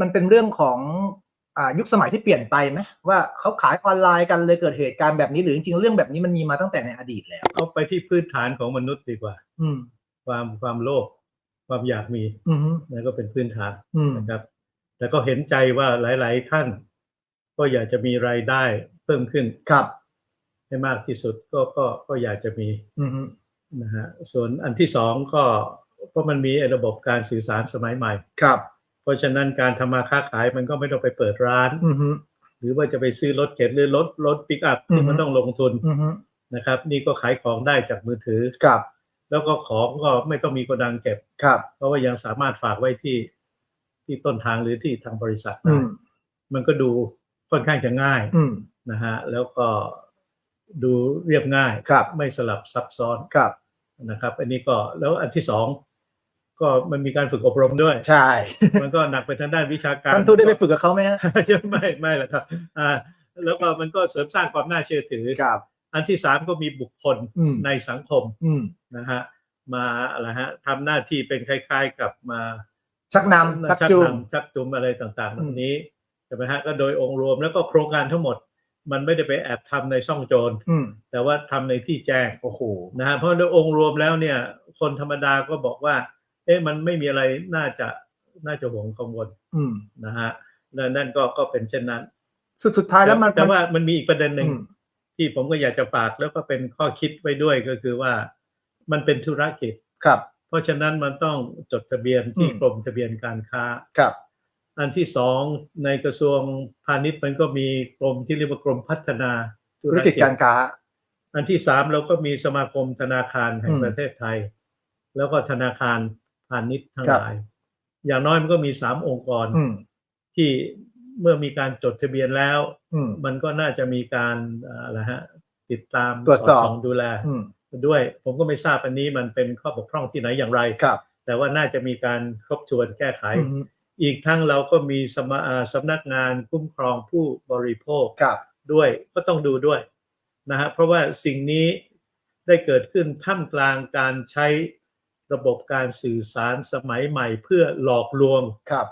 มันเป็นเรื่องของอ่ายุคสมัยที่เปลี่ยนไปไหมว่าเขาขายออนไลน์กันเลยเกิดเหตุการณ์แบบนี้หรือจริงๆเรื่องแบบนี้มันมีมาตั้งแต่ในอดีตแล้ว เอาไปที่พื้นฐานของมนุษย์ดีกว่า อืมความความโลภความอยากมีอืมนั่นก็เป็นพื้นฐานอืมนะครับแต่ก็เห็นใจว่าหลาย ๆ ท่าน ก็อยากจะมีรายได้เพิ่มขึ้นครับให้มากที่สุดก็ก็ก็อยากจะมีอืมนะฮะส่วนอันที่สองก็เพราะมันมีไอ้ระบบการสื่อสารสมัยใหม่ครับ เพราะฉะนั้นการทำมาค้าขายมันก็ไม่ต้องไปเปิดร้าน อืมหรือว่าจะไปซื้อรถเข็นหรือรถรถปิกอัพที่มันอือฮึต้องลงทุนอืมนะครับ นี่ก็ขายของได้จากมือถือ ครับแล้วก็ของก็ไม่ต้องมีโกดังเก็บ ครับเพราะว่ายังสามารถฝากไว้ที่ที่ต้นทางหรือที่ทางบริษัทอืได้มมันก็ดูค่อนข้างจะง่ายอืมนะฮะแล้วก็ดูเรียบง่าย ครับไม่สลับซับซ้อนครับนะครับ อันนี้ก็แล้วอันที่สอง ก็มันมีการฝึกอบรมด้วย ใช่ มันก็หนักไปทางด้านวิชาการท่านทูตได้ไปฝึกกับเขาไหมฮะ ไม่ไม่หรอกครับอ่าแล้วก็มันก็เสริมสร้างความน่าเชื่อถือครับ อันที่สามก็มีบุคคลอืมในสังคมอืมนะฮะมาอะไรฮะทำหน้าที่เป็นคล้าย ๆ กับมา ชักนำชักจูงนำชักจูงอะไรต่างๆอืเหมล่านี้ใช่ไหมฮะก็โดยองค์รวมแล้วก็โครงการทั้งหมด มันไม่ได้ไปแอบทำในซ่องโจรอืมแต่ว่าทำในที่แจ้งโอ้โหนะฮะเพราะโดยองค์รวมแล้วเนี่ย คนธรรมดาก็บอกว่า เอ๊ะมันไม่มีอะไรน่าจะน่าจะห่วงกังวลอืมนะฮะนั่นนั่นก็ก็เป็นเช่นนั้น สุดสุดท้ายแล้วมันแต่ว่ามันมีอีกประเด็นหนึ่งอืมที่ผมก็อยากจะฝากแล้วก็เป็นข้อคิดไว้ด้วยก็คือว่า มันเป็นธุรกิจครับ เพราะฉะนั้นมันต้องจดทะเบียนที่อืมกรมทะเบียนการค้าครับ อันที่สองในกระทรวงพาณิชย์มันก็มีกรมที่เรียกว่ากรมพัฒนาธุธุรรกิกิจจการค้า อันที่สามเราก็มีสมาคมธนาคารแห่งอืมประเทศไทย แล้วก็ธนาคาร พาณิชย์ทั้งครัหบลาย อย่างน้อยมันก็มีสามองค์กรอืมที่เมื่อมีการจดทะเบียนแล้วอืมมันก็น่าจะมีการเอ่ออะไรฮะติดตามตรวจสอบส่องดูแลอืมด้วย ผมก็ไม่ทราบอันนี้มันเป็นข้อบกพร่องที่ไหนอย่างไรครับแต่ว่าน่าจะมีการทบทวนแก้ไขอืมอีกทั้งเราก็มีสมาอ่าสำนักงานคุ้มครองผู้บริโภคครับด้วยก็ต้องดูด้วยนะฮะเพราะว่าสิ่งนี้ได้เกิดขึ้นท่ามกลางการใช้ ระบบการสื่อสารสมัยใหม่เพื่อหลอกลวงครับ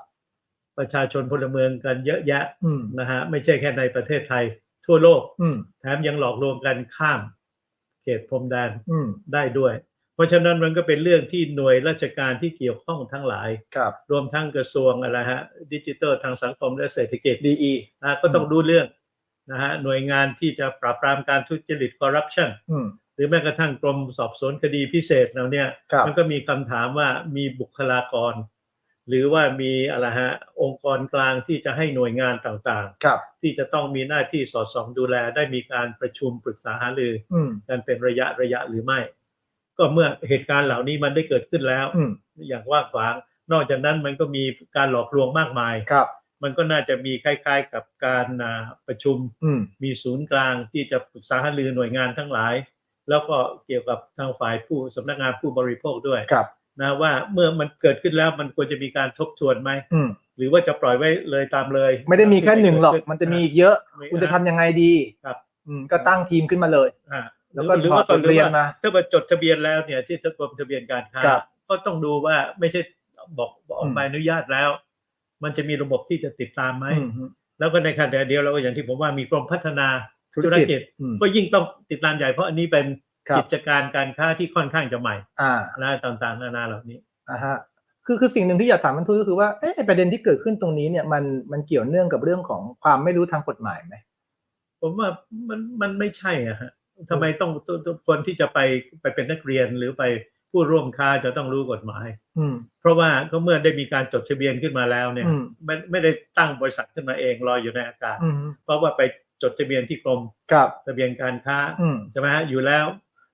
ประชาชนพลเมืองกันเยอะแยะอืมนะฮะไม่ใช่แค่ในประเทศไทย ทั่วโลก อืมแถมยังหลอกลวงกันข้าม เขตพรมแดนอืมได้ด้วย เพราะฉะนั้นมันก็เป็นเรื่องที่หน่วยราชการที่เกี่ยวข้องทั้งหลาย ครับ รวมทั้งกระทรวงอะไรฮะดิจิทัลทางสังคมและเศรษฐกิจดีอีนะก็ต้องดูเรื่องนะฮะหน่วยงานที่จะปราบปรามการทุจริตคอร์รัปชัน อืม หรือแม้กระทั่งกรมสอบสวนคดีพิเศษเราเนี่ยครับมันก็มีคำถามว่ามีบุคลากร หรือว่ามีอะไรฮะองค์กรกลางที่จะให้หน่วยงานต่างครับๆที่จะต้องมีหน้าที่สอดส่องดูแลได้มีการประชุมปรึกษาหารืออืมกันเป็นระยะระยะหรือไม่ ก็เมื่อเหตุการณ์เหล่านี้มันได้เกิดขึ้นแล้วอืมอย่างกว่างขวางนอกจากนั้นมันก็มีการหลอกลวงมากมายครับ มันก็น่าจะมีคล้าย ๆ กับการอ่าประชุมอืมมีศูนย์กลางที่จะปรึกษาหารือหน่วยงานทั้งหลาย แล้วก็เกี่ยวกับทางฝ่ายผู้สำนักงานผู้บริโภคด้วยครับนะว่าเมื่อมันเกิดขึ้นแล้วมันควรจะมีการทบทวนไหมอืมหรือว่าจะปล่อยไว้เลยตามเลย ไม่ได้มีแค่หนึ่งหรอกเกิดขึ้มันจะมีอีกเยอะไม่คุณจะทำยังไงดีครับอืมก็ตั้งทีมขึ้นมาเลยอ่าแล้วก็หรือถอดว่าบทเรียนมาถ้าว่าจดทะเบียนแล้วเนี่ยที่กรมทะเบียนการค้าครับก็ต้องดูว่าไม่ใช่บอกบอกออกอืมใบอนุญาตแล้ว มันจะมีระบบที่จะติดตามไหมอืมแล้วก็ในขณะเดียวเราก็อย่างที่ผมว่ามีกรมพัฒนา ธุธุรรกิกิจจอืม ก็ยิ่งต้องติดตามใหญ่เพราะอันนี้เป็นครับ กิจการการค้าที่ค่อนข้างจะใหม่อ่านะต่างๆนานาเหล่านี้ อ่าฮะคือคือสิ่งหนึ่งที่อยากถามมันทูตก็คือว่าเอ๊ะไอ้ประเด็นที่เกิดขึ้นตรงนี้เนี่ยมันมันเกี่ยวเนื่องกับเรื่องของความไม่รู้ทางกฎหมายไหม ผมว่ามันมันไม่ใช่อะฮะทำไมต้องต้องต้องคนที่จะไปไปเป็นนักเรียนหรือไปผู้ร่วมค้าจะต้องรู้กฎหมาย อืม เพราะว่าก็เมื่อได้มีการจดทะเบียนขึ้นมาแล้วเนี่ยอืม ไม่ไม่ได้ตั้งบริษัทขึ้นมาเองลอยอยู่ในอากาศ อืม เพราะว่าไป จดทะเบียนที่กรมครับ ทะเบียนการค้าอืม ใช่ไหมฮะอยู่แล้ว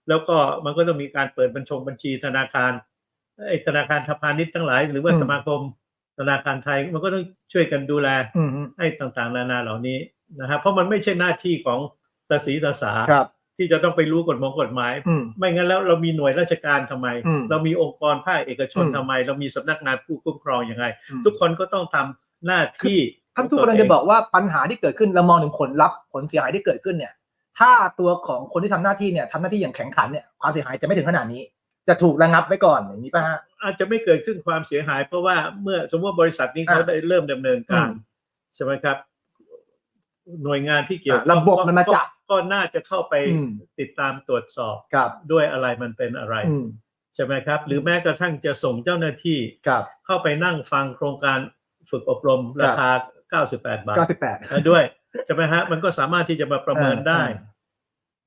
แล้วก็มันก็ต้องมีการเปิดบัญชงบัญชีธนาคารไอ้ธนาคารพาณิชย์ทั้งหลาย หรือว่าอืม สมาคมธนาคารไทยมันก็ต้องช่วยกันดูแลอืมให้ต่างๆ นานาเหล่านี้นะครับเพราะมันไม่ใช่หน้าที่ของตาสีตาสา ครับ ที่จะต้องไปรู้กฎหมายกฎหมาย อืม ไม่งั้นแล้วเรามีหน่วยราชการทำไม อืมเรามีองค์กรภาคเอกชนอืม ทำไม เรามีสำนักงานผู้คุ้มครองยังไงอืมทุกคนก็ต้องทำหน้าที่ ท่านทูตกำลังจะบอกว่าปัญหาที่เกิดขึ้นเรามองถึงผลลัพธ์ผลเสียหายที่เกิดขึ้นเนี่ย ถ้าตัวของคนที่ทำหน้าที่เนี่ยทำหน้าที่อย่างแข็งขันเนี่ยความเสียหายจะไม่ถึงขนาดนี้ จะถูกระงับไว้ก่อนอย่างนี้ป่ะฮะอาจจะไม่เกิดขึ้นความเสียหาย เพราะว่าเมื่อสมมติว่าบริษัทนี้เขาอะได้เริ่มดำเนินการอืมใช่ไหมครับ หน่วยงานที่เกี่ยวอะระบบมันมาจับก็ก็น่าจะเข้าไปอืมติดตามตรวจสอบครับด้วยอะไรมันเป็นอะไรอืมใช่ไหมครับ หรือแม้กระทั่งจะส่งเจ้าหน้าที่ครับเข้าไปนั่งฟังโครงการฝึกอบรมราคา 98 บาทเก้าสิบแปดอะด้วยใช่ไหมฮะมันก็สามารถที่จะมาประเมินได้อ่า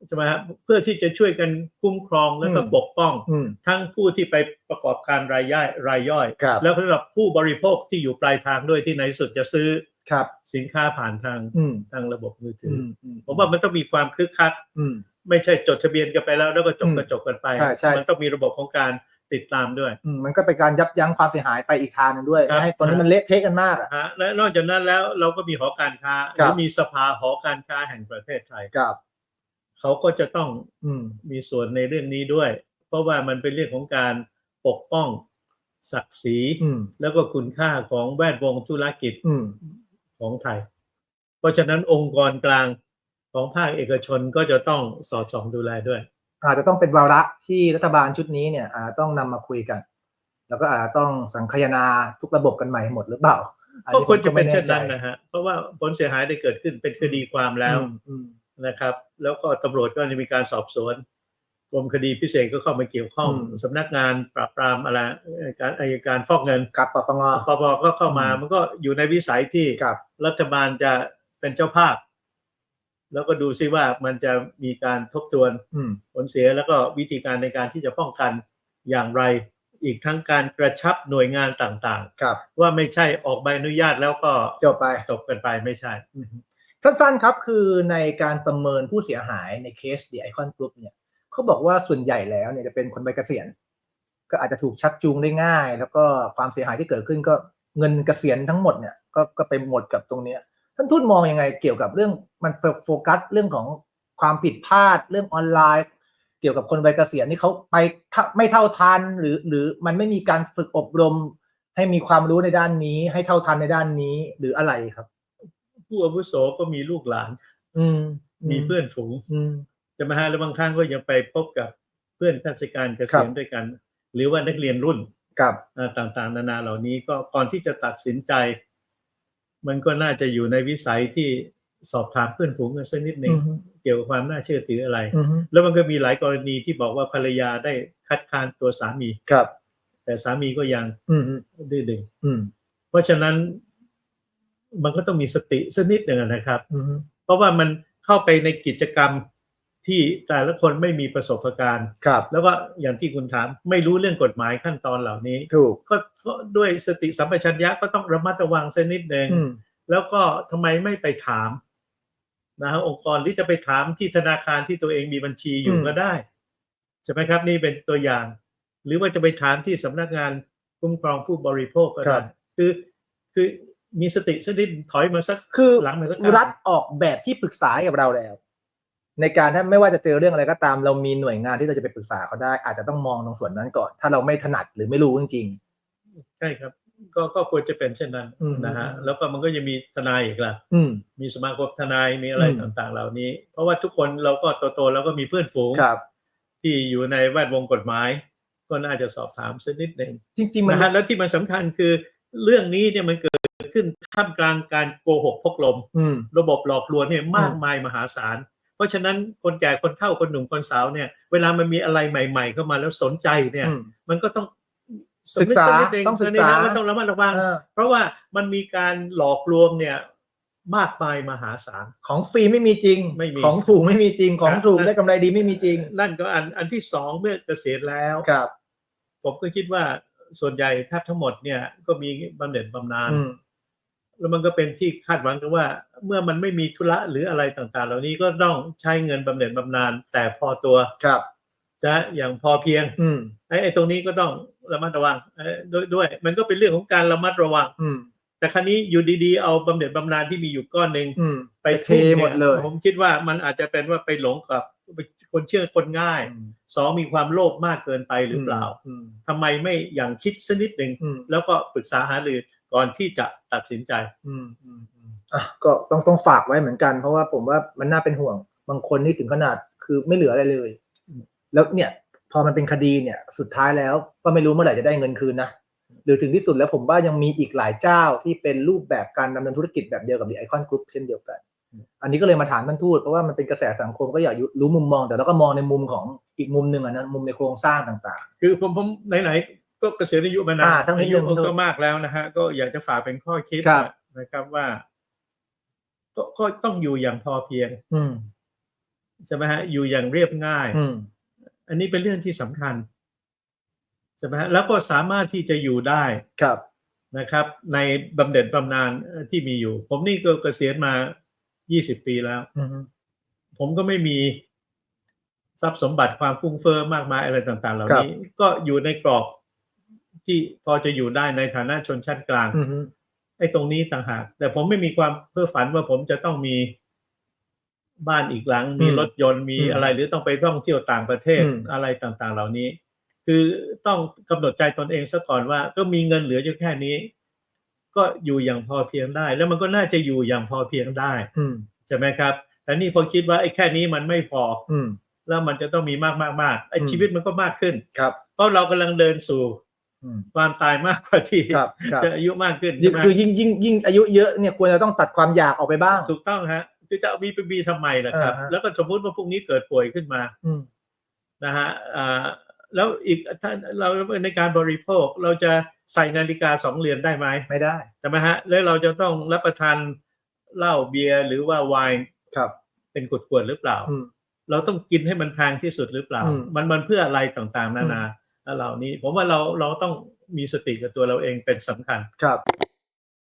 ใช่ไหมฮะเพื่อที่จะช่วยกันคุ้มครองแล้วก็อืมปกป้อง อืม ทั้งผู้ที่ไปประกอบการรายย่อยรายย่อย ครับ แล้วสำหรับผู้บริโภคที่อยู่ปลายทางด้วยที่ในที่สุดจะซื้อครับ สินค้าผ่านทางอืมทางระบบมือถือือมออืมผมว่ามันต้องมีความคึกคัก อืม ไม่ใช่จดทะเบียนกันไปแล้วแล้วก็จบอืมกระจกกันไป ใช่ใช่ มันต้องมีระบบของการ ติดตามด้วย อืมมันก็เป็นการยับยั้งความเสียหายไปอีกทางหนึงด้วยครับไม่ให้ตอนนี้มันเละเทะกันมากอะ ฮะและนอกจากนั้นแล้วเราก็มีหอการค้าหครัรืบอมีสภาหอการค้าแห่งประเทศไทยครับ เขาก็จะต้องอืม มีส่วนในเรื่องนี้ด้วย เพราะว่ามันเป็นเรื่องของการปกป้องศักดิ์ศรีอืม แล้วก็คุณค่าของแวดวงธุรกิจ อืม ของไทย เพราะฉะนั้นองค์กรกลางของภาคเอกชนก็จะต้องสอดส่องดูแลด้วย อาจจะต้องเป็นวาระที่รัฐบาลชุดนี้เนี่ยอาจจะต้องนำมาคุยกัน แล้วก็อาจจะต้องสังคายนาทุกระบบกันใหม่หมดหรือเปล่าอัก็ควรจะเป็นผมเช่นไม่นั้นนะฮะเพราะว่าผลเสียหายได้เกิดขึ้นเป็นคดีความแล้วอืมอืมนะครับ แล้วก็ตำรวจก็จะมีการสอบสวนกรมคดีพิเศษก็เข้ามาเกี่ยวข้องสำนักงานปราบปรามอะไรเอ่อการอัยการฟอกเงินกับปปงปปก็เข้ามาอืมมันก็อยู่ในวิสัยที่กับรัฐบาลจะเป็นเจ้าภาพ แล้วก็ดูซิว่ามันจะมีการทบทวนอืมผลเสียแล้วก็วิธีการในการที่จะป้องกันอย่างไร อีกทั้งการกระชับหน่วยงานต่างกับๆว่าไม่ใช่ออกใบอนุญาตแล้วก็จบไปจบกันไปไม่ใช่สั้นๆครับคือในการประเมินผู้เสียหายในเคส The Icon Group เนี่ยเขาบอกว่าส่วนใหญ่แล้วเนี่ยจะเป็นคนใบเกษียณ ก็อาจจะถูกชักจูงได้ง่าย แล้วก็ความเสียหายที่เกิดขึ้นก็เงินเกษียณทั้งหมดเนี่ยก็ก็ไปหมดกับตรงเนี้ย ท่านทูตมองยังไงเกี่ยวกับเรื่องมันโฟกัสเรื่องของความผิดพลาดเรื่องออนไลน์ เกี่ยวกับคนใบเกษียณนี่เขาไปทะไม่เท่าทันหรือหรือมันไม่มีการฝึกอบรม ให้มีความรู้ในด้านนี้ ให้เท่าทันในด้านนี้หรืออะไรครับ ผู้อาวุโสก็มีลูกหลาน อืมมีเพื่อนฝูงอืมจะมาฮะแล้วบางครั้งก็ยังไปพบกับเพื่อนข้าราชการเกษียณด้วยกัน หรือว่านักเรียนรุ่นกับอ่าต่างๆ นานาเหล่านี้ก็ก่อนที่จะตัดสินใจ มันก็น่าจะอยู่ในวิสัยที่สอบถามเพื่อนฝูงกันสักนิดหนึ่งอืมเกี่ยวกับความน่าเชื่อถืออะไรอืมแล้วมันก็มีหลายกรณีที่บอกว่าภรรยาได้คัดค้านตัวสามีครับ แต่สามีก็ยังอืมอืมดื้อดึงอืมเพราะฉะนั้นมันก็ต้องมีสติสักนิดหนึ่งนะครับอืมเพราะว่ามันเข้าไปในกิจกรรม ที่แต่ละคนไม่มีประสบการณ์ ครับ แล้วก็อย่างที่คุณถามไม่รู้เรื่องกฎหมายขั้นตอนเหล่านี้ ถูก ก็ก็ด้วยสติสัมปชัญญะก็ต้องระมัดระวังสักนิดหนึ่งอืม แล้วก็ทำไมไม่ไปถามนะฮะองค์กรที่จะไปถามที่ธนาคารที่ตัวเองมีบัญชีอยู่ก็ได้ใช่ไหมครับนี่เป็นตัวอย่าง หรือว่าจะไปถามที่สำนักงานคุ้มครองผู้บริโภคก็ได้คือ คือมีสติสักนิดถอยมาสักคือหลังมาสักก้าว รัฐออกแบบที่ปรึกษาให้กับเราแล้ว ในการถ้าไม่ว่าจะเจอเรื่องอะไรก็ตาม เรามีหน่วยงานที่เราจะไปปรึกษาเขาได้ อาจจะต้องมองตรงส่วนนั้นก่อน ถ้าเราไม่ถนัดหรือไม่รู้จริงใช่ครับ ก็ก็ควรจะเป็นเช่นนั้นอืมนะฮะแล้วก็มันก็ยังมีทนายอีกล่ะๆอืมมีสมาคมทนายมีอะไรอืมต่างๆ เหล่านี้ เพราะว่าทุกคนเราก็โตๆแล้วก็มีเพื่อนฝูงครับที่อยู่ในแวดวงกฎหมาย ก็น่าจะสอบถามสักนิดหนึ่งจริงๆมันนะฮะแล้วที่มันสำคัญคือเรื่องนี้เนี่ยมันเกิดขึ้นท่ามกลางการโกหกพกลมอืมระบบหลอกลวงเนี่ยมากอืมมายมหาศาล เพราะฉะนั้นคนแก่คนเฒ่าคนหนุ่มคนสาวเนี่ย เวลามันมีอะไรใหม่ ๆ เข้ามาแล้วสนใจเนี่ยอืมมันก็ต้องศึกษาสำนึนิดนึต้องศึกษาสำนึนิดนึงว่าต้องระมัดระวังเออเพราะว่ามันมีการหลอกลวงเนี่ยมากมายมหาศาลของฟรีไม่มีจริงไม่มีของถูกไม่มีจริงของครับถูกได้กำไรดีไม่มีจริง นั่นก็อันอันที่สองเมื่อเกษียณแล้วครับ ผมก็คิดว่าส่วนใหญ่แทบทั้งหมดเนี่ยก็มีบำเหน็จบำนาญอืม แล้วมันก็เป็นที่คาดหวังกันว่า เมื่อมันไม่มีธุระหรืออะไรต่างๆ เหล่านี้ก็ต้องใช้เงินบำเหน็จบำนาญแต่พอตัวครับจะอย่างพอเพียงอืมไอ้ไอ้ตรงนี้ก็ต้องระมัดระวังเอ่อด้วยด้วย มันก็เป็นเรื่องของการระมัดระวัง อืมแต่ครั้นี้อยู่ดีๆ เอาบำเหน็จบำนาญที่มีอยู่ก้อนหนึ่งอืมไปเททุ่นี่หมดเลย ผมคิดว่ามันอาจจะเป็นว่าไปหลงกับคนเชื่อคนง่ายสองมีความโลภมากเกินไปหรือเปล่าอืมทำไมไม่อย่างคิดสักนิดหนึ่งอืมแล้วก็ปรึกษาหารือ ก่อนที่จะตัดสินใจ อืมอืมอืมอะก็ต้องต้องฝากไว้เหมือนกัน เพราะว่าผมว่ามันน่าเป็นห่วง บางคนนี่ถึงขนาดคือไม่เหลืออะไรเลยอืมแล้วเนี่ย พอมันเป็นคดีเนี่ย สุดท้ายแล้วก็ไม่รู้เมื่อไหร่จะได้เงินคืนนะหรือถึงที่สุดแล้วผมว่ายังมีอีกหลายเจ้าที่เป็นรูปแบบการดำเนินธุรกิจแบบเดียวกับ The Icon Group เช่นเดียวกัน อันนี้ก็เลยมาถามท่านทูตเพราะว่ามันเป็นกระแสสังคมก็อยากรู้มุมมอง แต่เราก็มองในมุมของอีกมุมหนึ่งอะนะมุมในโครงสร้างต่าง คือผมผมไหนๆ ก็เกษียณอายุมานาอ่านทั้งนิดอายุนึงก็มากแล้วนะฮะ ก็อยากจะฝากเป็นข้อคิดครับ นะครับว่าก็ก็ต้องอยู่อย่างพอเพียงๆอืมใช่ไหมฮะอยู่อย่างเรียบง่าย อืม อันนี้เป็นเรื่องที่สำคัญใช่ไหมฮะแล้วก็สามารถที่จะอยู่ได้ครับ นะครับ ในบำเหน็จบำนาญเอ่อที่มีอยู่ ผมนี่ก็เกษียณมา 20 ปีแล้ว อืมผมก็ไม่มีทรัพย์สมบัติความฟุ้งเฟ้อมากมายอะไรต่าง ๆ เหล่านี้ ก็อยู่ในกรอบ ที่พอจะอยู่ได้ในฐานะชนชั้นกลางอืมไอ้ตรงนี้ต่างหาก แต่ผมไม่มีความเพ้อฝันว่าผมจะต้องมีบ้านอีกหลัง มีรถยนต์มีอะไร หรือต้องไปท่องเที่ยวต่างประเทศอะไรต่างๆ เหล่านี้ คือต้องกำหนดใจตนเองซะก่อนว่า ก็มีเงินเหลืออยู่แค่นี้ ก็อยู่อย่างพอเพียงได้ แล้วมันก็น่าจะอยู่อย่างพอเพียงได้อืมใช่ไหมครับ แต่นี่พอคิดว่าไอ้แค่นี้มันไม่พอ อืมแล้วมันจะต้องมีมากมากมากไอ้อืมชีวิตมันก็มากขึ้นครับ เพราะเรากำลังเดินสู่อืม ความตายมากกว่าที่ครับครับจะอายุมากขึ้นยิ่งใช่ไหมคือยิ่งยิ่งยิ่งอายุเยอะเนี่ยควรจะต้องตัดความอยากออกไปบ้าง ถูกต้องฮะคือจะเอามีไปบีทำไมล่ะครับอ่าฮะแล้วก็สมมติว่าพวกนี้เกิดป่วยขึ้นมาอืมนะฮะอ่าแล้วอีกถ้าเราในการบริโภคเราจะใส่นาฬิกาสองเรือนได้ไหมไม่ได้ใช่ไหมฮะแล้วเราจะต้องรับประทานเหล้าเบียร์หรือว่าไวน์ครับ เป็นขวดๆหรือเปล่าอืมเราต้องกินให้มันแพงที่สุดหรือเปล่าอืมมันมันเพื่ออะไรต่างๆ นานา เหล่านี้ ผมว่าเราเราต้องมีสติกับตัวเราเองเป็นสำคัญครับ